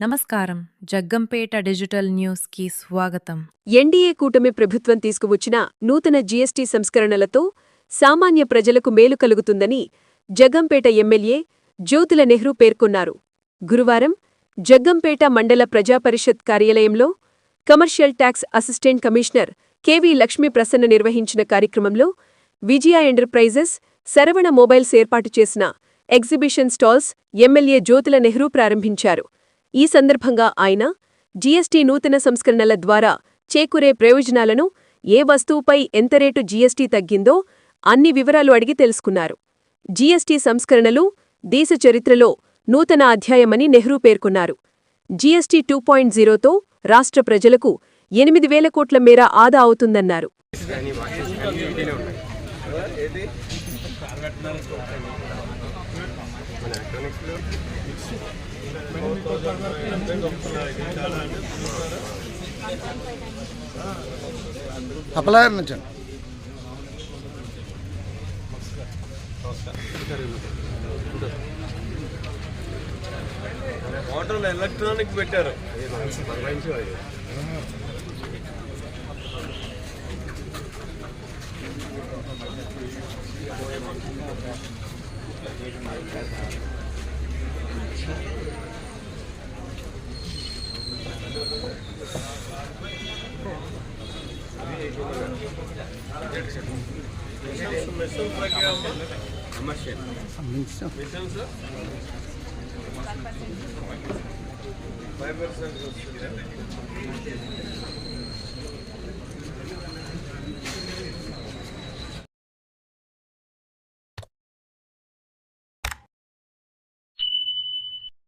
నమస్కారం. జగ్గంపేట డిజిటల్ న్యూస్కి స్వాగతం. ఎన్డీఏ కూటమి ప్రభుత్వం తీసుకువచ్చిన నూతన జీఎస్టీ సంస్కరణలతో సామాన్య ప్రజలకు మేలు కలుగుతుందని జగ్గంపేట ఎమ్మెల్యే జ్యోతుల నెహ్రూ పేర్కొన్నారు. గురువారం జగ్గంపేట మండల ప్రజాపరిషత్ కార్యాలయంలో commercial tax assistant commissioner KV Lakshmi Prasanna నిర్వహించిన కార్యక్రమంలో విజయ ఎంటర్ప్రైజెస్ శరవణ మొబైల్స్ ఏర్పాటు చేసిన exhibition stalls MLA Jyothula Nehru ప్రారంభించారు. ఈ సందర్భంగా ఆయన జీఎస్టీ నూతన సంస్కరణల ద్వారా చేకూరే ప్రయోజనాలను ఏ వస్తువుపై ఎంత రేటు జీఎస్టీ తగ్గిందో అన్ని వివరాలు అడిగి తెలుసుకున్నారు. జీఎస్టీ సంస్కరణలు దేశ చరిత్రలో నూతన అధ్యాయమని నెహ్రూ పేర్కొన్నారు. జీఎస్టీ టూ పాయింట్ జీరోతో రాష్ట్ర ప్రజలకు ఎనిమిది వేల కోట్ల మేర ఆదా అవుతుందన్నారు. అప్లయర్ నుంచి అండి. మోటార్లు ఎలక్ట్రానిక్ పెట్టారు మిషన్స్ మిషన్స్ ఫైవ్ పర్సెంట్ వస్తుంది.